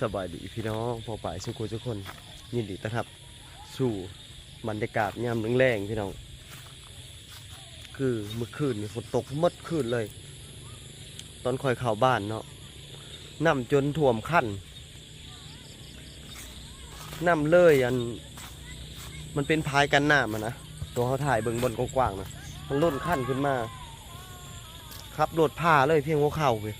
สบายดีพี่น้องพอป่ายสุขุทุกคนยินดีต้อนรับ สู่บรรยากาศยามแรงๆพี่น้อง คือเมื่อคืนนี่ฝนตกมดคืนเลย ตอนคอยเข้าบ้านเนาะน้ำจนท่วมขั้นน้ำเลยอัน มันเป็นพายกันน้ำอะนะตัวเขาถ่ายเบิ่งบนกว้างๆนะมันล้นขั้นขึ้นมาขับรถผ่าเลยเพียงหัวเข่าเลย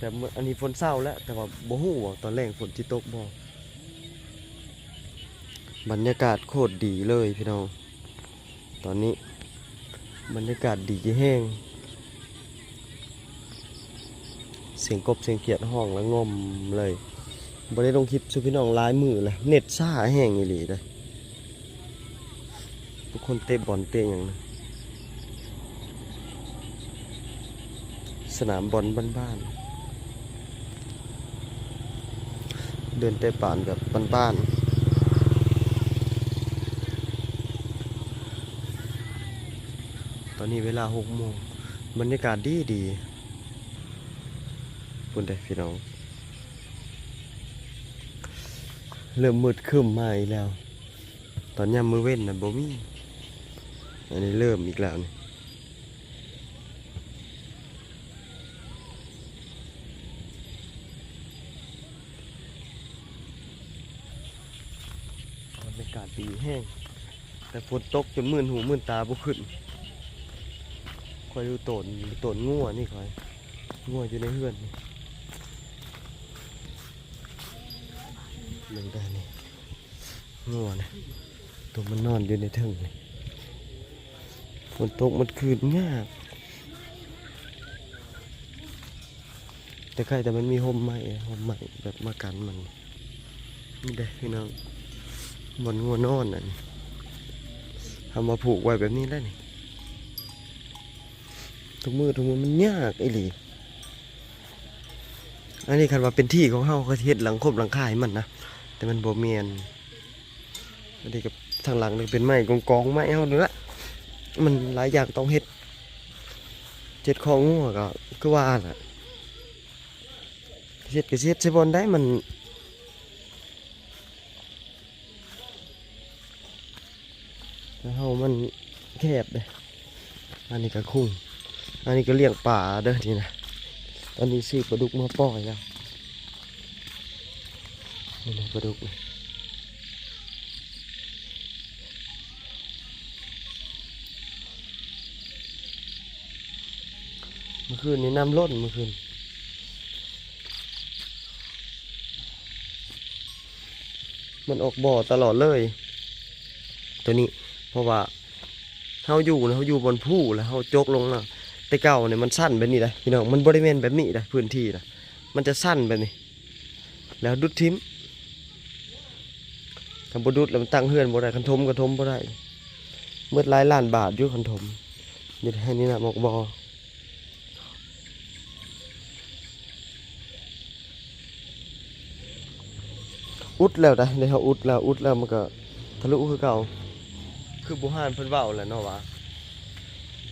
แต่อันนี้ฝนเศร้าแล้ว แต่ว่าบ่ฮู้ว่าตอนแรกฝนจิตกบ่บรรยากาศโคตรดีเลยพี่น้อง ตอนนี้บรรยากาศดีแห้ง เสียงกบเสียงเขียดห้องแล้วงมเลยบ่ได้ลงคลิปสุพี่น้องลายมือเลยเน็ตซ่าแห้งอีหลีเลยทุกคนเตะบอลเตะอย่างนะสนามบอลบ้านๆ เดินเตะป่านแบบบ้านๆตอนนี้เวลาหกโมงบรรยากาศดีดีคุณได้พี่น้อง เริ่มมืดครึ้มมาอีกแล้ว ตอนยามมือเว้นนะบ่มี อันนี้เริ่มอีกแล้วนี่บรรยากาศดีแห้ง แต่ฝนตกจนมื่นหูมื่นตาบ่ขึ้นคอยดูตนตนงัวนี่คอยงัวอยู่ในเฮือนนี่เบิ่งได้นี่งัวนะตัวมันนอนอยู่ในเทิงนี่ฝนตกมันคืนยากแต่ใครแต่มันมีห่มไหม่ห่มไหม่แบบมากันมันนี่ได้พี่น้อง บนงัวนอนน่ะนี่ทำมาผูกไว้แบบนี้แล้นี่ทุกมือทุกมือมันยากไอ้หลีอันนี้คันว่าเป็นที่ของเฮาเขาเฮ็ดหลังคบหลังคายมันนะแต่มันบ่เมียนอันนี้กับทางหลังนี่เป็นไม้กองกองไม้เฮาเนื้อมันหลายอย่างต้องเฮ็ดเจ็ดของงัวก็คือว่าน่ะเฮ็ดก็สิเฮ็ดใส่บอนได้มัน แคบเลยอันนี้ก็คุ้งอันนี้ก็เลี้ยงป่าเด้อนี่นะตอนนี้ซื้อปลาดุกมาปล่อยแล้วนี่นะปลาดุกนี่เมื่อคืนนี้น้ำล้นเมื่อคืนมันออกบ่อตลอดเลย ตัวนี้เพราะว่า เฮาอยู่นะเฮาอยู่บนผู้แล้วเฮาจกลงนะแต่เก่าเนี่ยมันสั้นแบบนี้เลยพี่น้องมันบริเวณแบบนี้เลยพื้นที่นะมันจะสั้นแบบนี้ แล้วดุดทิ้มทำบดุดแล้วมันตั้งเฮือนบ่ได้คันทมก็ทมบ่ได้เมื่อหลายล้านบาทอยู่คันทมนี่ให้นี่นะหมอกบออุดแล้วนะเดี๋ยวเฮาอุดแล้วอุดแล้วมันก็ทะลุคือเก่า คือบุหานเพิ่นเว้าแหละเนาะว่า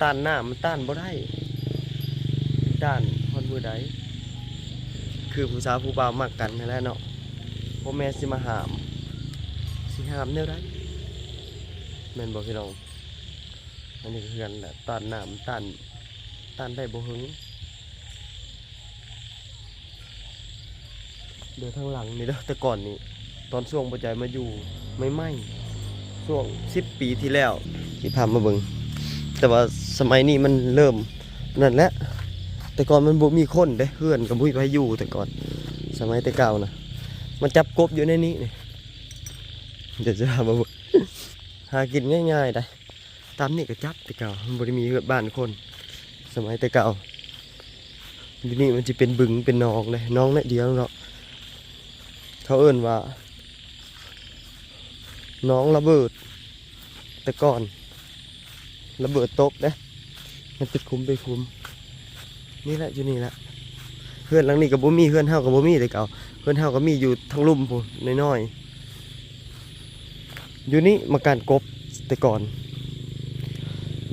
ต้านน้ามันต้านบ่ได้ต้านฮอดมือใดคือผู้สาวผู้บ่าวมักกันนั่นแหละเนาะพ่อแม่สิมาหามสิหามแนวใดแม่นบ่พี่น้องอันนี้คือกันแหละต้านน้ามันต้านต้านได้บ่หึงเดี๋ยวทางหลังนี่เด้อแต่ก่อนนี่ตอนช่วงปัจจัยมาอยู่ไม่ไหม้ ช่วงสิบปีที่แล้วที่พามาเบิงแต่ว่าสมัยนี้มันเริ่มนั่นแหละแต่ก่อนมันบ่มีคนเด้เพื่อนกับบุ้ยไปอยู่แต่ก่อน สมัยแต่เก่านะมันจับกบอยู่ในนี้นี่เดี๋ยวจะพามาเบิ่งหากินง่ายๆได้ตามนี่ก็จับแต่เก่ามันบ่ได้มีบ้านคน สมัยแต่เก่าอยู่นี่มันจะเป็นบึงเป็นหนองเลยหน้องนิดเดียวเนาะเขาเอิ้นว่า น้องระเบิด แต่ก่อน ระเบิดตกเด้มันติดคุมไปคุมนี่แหละอยู่นี่แหละเพื่อนหลังนี้กับบ่มีเพื่อนเฮากับบ่มีแต่เก่าเพื่อนเฮาก็มีอยู่ทั้งลุ่มพูนน้อยๆอยู่นี่มาการกบแต่ก่อน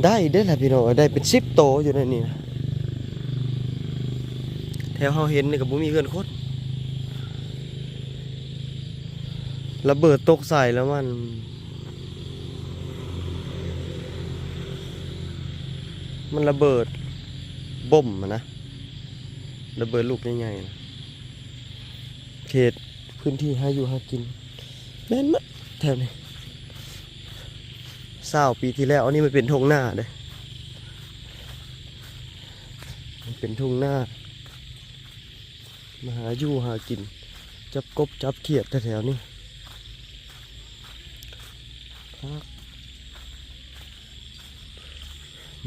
ได้ได้อล่ะพี่น้องได้เป็นสิบโตอยู่ในนี้นะแถวเฮาเห็นนี่กับบ่มีเพื่อนโคตร ระเบิดตกใส่แล้วมัน มันระเบิดบ่มนะ ระเบิดลูกใหญ่ๆนะเขตพื้นที่ให้อยู่หากิน แม่นมะแถวนี้เศร้าปีที่แล้วอันนี้มันเป็นทงหน้าเด้มันเป็นทุ่งหน้า มาหาอยู่หากิน จับกบจับเขียดแถวๆนี้ บ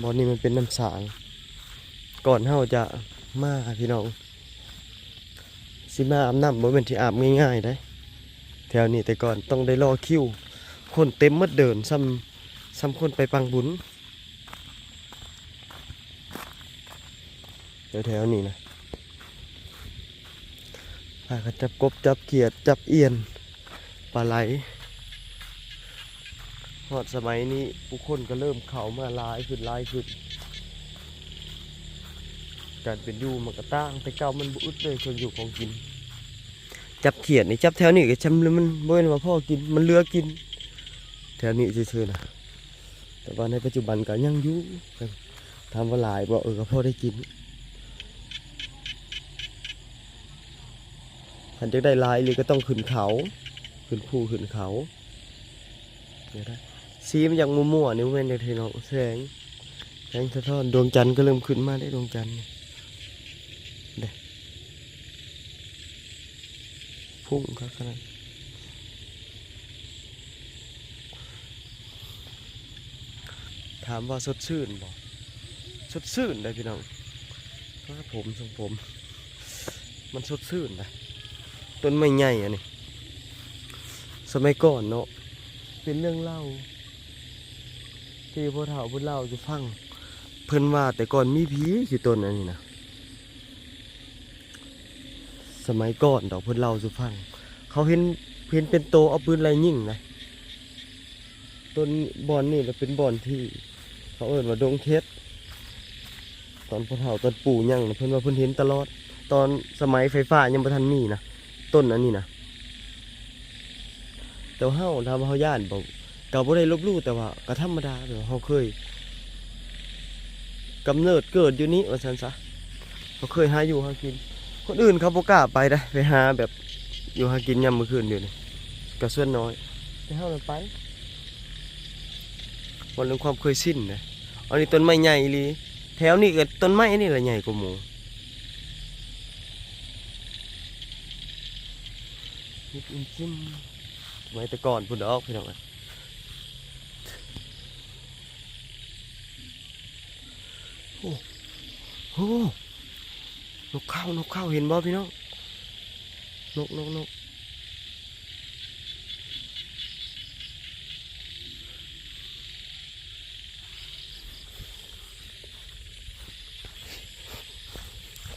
อนนี้มันเป็นน้ำสาง ก่อนเฮาจะมาพี่น้อง สิมาอาบน้ำบ่เป็นที่อาบง่ายๆได้แถวนี้แต่ก่อนต้องได้รอคิว คนเต็มหมดเดินซ้ำซ้ำคนไปปังบุญแถวๆนี้นะพากันจับกบจับเขียดจับเอียนปลาไหล อดสมัยนี้ผู้คนก็เริ่มเข้ามาลายขึ้นลายขึ้น การเป็นอยู่มันก็ต่างแต่เก่ามันบุอึดเลยคนอยู่ของกิน จับเขียดนี่จับแถวนี้ก็จำเลยมันบ่เป็นว่าพ่อกินมันเลือกิน แถวนี้ซื่อๆนะแต่ว่าในปัจจุบันก็ยังอยู่ทำว่าลายบ่เออก็พอได้กินคันจะได้ลายเลยก็ต้องขึ้นเขา ขึ้นภูขึ้นเขาเดี๋ยวนะ สีมันอย่างมั่วๆนี่มันเป็นเทนองแสงแสงสะท้อนดวงจันทร์ก็เริ่มขึ้นมาได้ดวงจันทร์นี่พุ่งครับขนาดถามว่าสดชื่นบ่สดชื่นได้พี่น้องครับผมทรงผม มันสดชื่นนะต้นไม้ใหญ่อันนี้สมัยก่อนเนาะเป็นเรื่องเล่า ที่พ่อเฒ่าพูดเล่าจะฟังเพิ่นว่าแต่ก่อนมีผีอยู่ต้นอันนี้นะสมัยก่อนดอกเพิ่นเล่าสุฟัง เขาเห็นเห็นเป็นโตเอาปืนไรยิ่งนะต้นบอนนี่มันเป็นบอนที่ เขาเอ่นว่าดงเท็ดตอนพ่อเฒ่าตอนปู่ยังเพิ่นว่าเพิ่นเห็นตลอด ตอนสมัยไฟฟ้ายังบ่ทันมีนะต้นอันนี้นะแต่ว่าเฮาทำเฮาย่านบ่ ก็บ่ได้ลบลู่แต่ว่าก็ธรรมดาแบบว่าเฮาเคยกำเนิดเกิดอยู่นี้ว่าซั่นซะเขาเคยหาอยู่หากิน คนอื่นเขาบ่กล้าไปได้ไปหาแบบอยู่หากินยามมื้อคืนอยู่นี่ก็ส่วนน้อยแต่เฮาน่ะไปวันเรื่องความเคยชินนะอันนี้ต้นไม้ใหญ่อีหลีแถวนี้ก็ต้นไม้อันนี้แหละใหญ่กว่าหมู่นิดจิ้มไว้แต่ก่อนพุ่นดอกพี่น้องอ้ย โอ้โหนกเข้านกเข้าเห็นบ่พี่น้องนกนกนก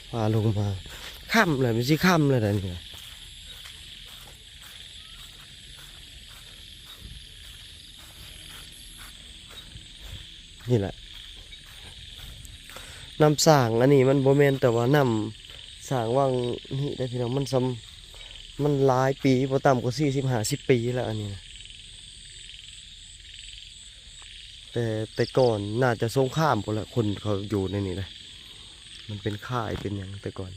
พาลงมาข้ามเลยไม่ใช่ข้ามเลยนะเนี่ยนี่แหละ น้ำสางอันนี้มันโบแมนแต่ว่าน้ำสางว่างนี่ได้พี่น้องมันซ้ำมันหลายปีพอต่ำกว่าสี่สิบห้าสิบปีแล้วอันนี้นะแต่แต่ก่อนน่าจะสงครามพอละคนเขาอยู่ในนี้เลยมันเป็นค่ายเป็นอย่างแต่ก่อน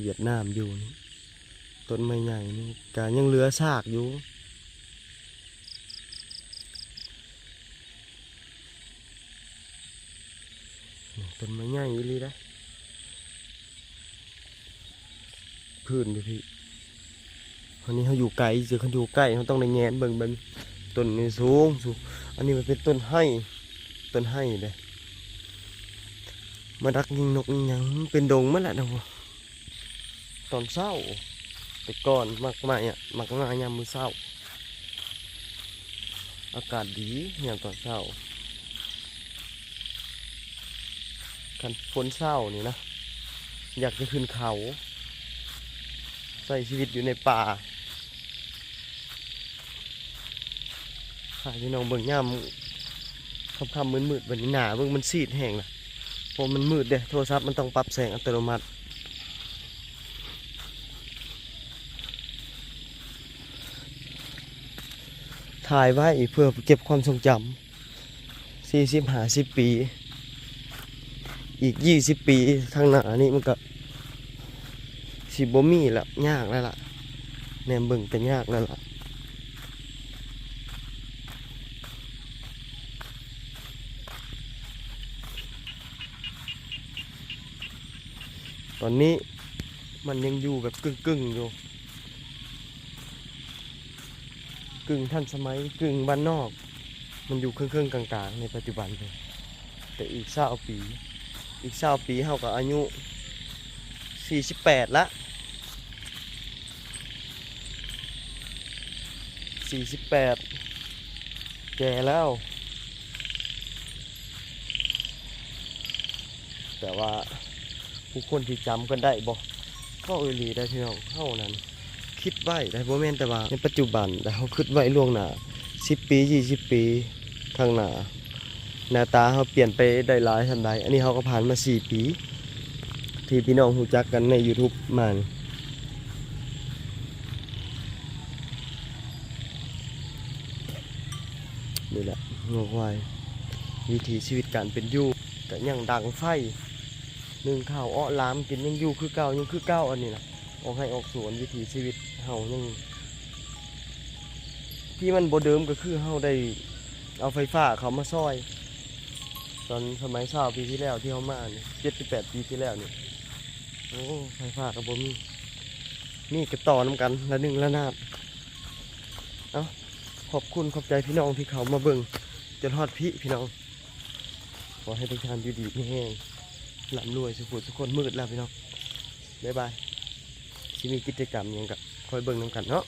เวียดนามอยู่นี่ต้นไม้ใหญ่นี่การยังเหลือซากอยู่ ต้นไม้ใหญ่อีลีได้พื้นดิพี่วันนี้เขาอยู่ไกลเจอเขาอยู่ใกล้เขาต้องในแงนเบิ่งเบิ่งต้นนี่สูงสูงอันนี้มันเป็นต้นไห้ต้นไห้เลยมาดักยิงนกยิงหยังเป็นดงเมื่อไหร่นะวะตอนเศร้าแต่ก่อนมักมาอะมักมายามมือเศร้าอากาศดีอย่างตอนเช้า กันฝนเศร้านี่นะ อยากจะขึ้นเขา ใส่ชีวิตอยู่ในป่าค่ะพี่น้องเบิ่งย่ำคำคำมืดมืดแบบนี้หนาเบิ่งมันซีดแห้งนะเพราะมันมืดเด้โทรศัพท์มันต้องปรับแสงอัตโนมัติถ่ายไว้เพื่อเก็บความทรงจำสี่สิบห้าสิบปี อีกยี่สิบปีข้างหน้านี่มันก็สิบ่มีแล้วยากแล้วล่ะแนมเบิ่งก็ยากแล้วล่ะตอนนี้มันยังอยู่แบบกึ่งกึ่งๆอยู่ กึ่งทันสมัยกึ่งบ้านนอก มันอยู่เครึ่องๆกลางๆ ในปัจจุบันเลยแต่อีกเศร้าปี อีกเศร้าปีเท่ากับอายุ48ละ48แก่แล้ว แต่ว่าผู้คนที่จำกันได้บ่ก็เอหลีได้พี่น้องเฮานั้น คิดไว้ได้บ่แม่นแต่ว่าในปัจจุบันแต่เฮาคิดไว้ล่วงหน้า10ปี20ปีข้างหน้า หน้าตาเฮาเปลี่ยนไปได้หลายทันใดอันนี้เฮาก็ผ่านมา 4 ปี ที่พี่น้องรู้จักกันใน YouTube มานี่นี่แหละงอกไว้วิถีชีวิตการเป็นอยู่ก็ยังดังไฟหนึ่งข้าวอ้อล้ามกินยังอยู่คือเก่ายังคือเก่าอันนี้นะออกให้ออกสวนวิถีชีวิตเฮายังที่มันโบเดิมก็คือเฮาได้เอาไฟฟ้าเขามาซอย ตอนสมัยเช้าปีที่แล้วที่เฮามานี่ยเจ็ดสิบแปดปีที่แล้วเนี่ยโอ้ไฟฟ้าก็บ่มีมีกระต่อน้ำกันละหนึ่งละนาดเอาขอบคุณขอบใจพี่น้องที่เขามาเบิ่งจนฮอดพี่พี่น้อง ขอให้ทุกท่านอยู่ดีมีแห้งลำรวยสุขุทุกคนมืดแล้วพี่น้องบ๊ายบายที่มีกิจกรรมหยังกับคอยเบิ่งน้ำกันเนาะ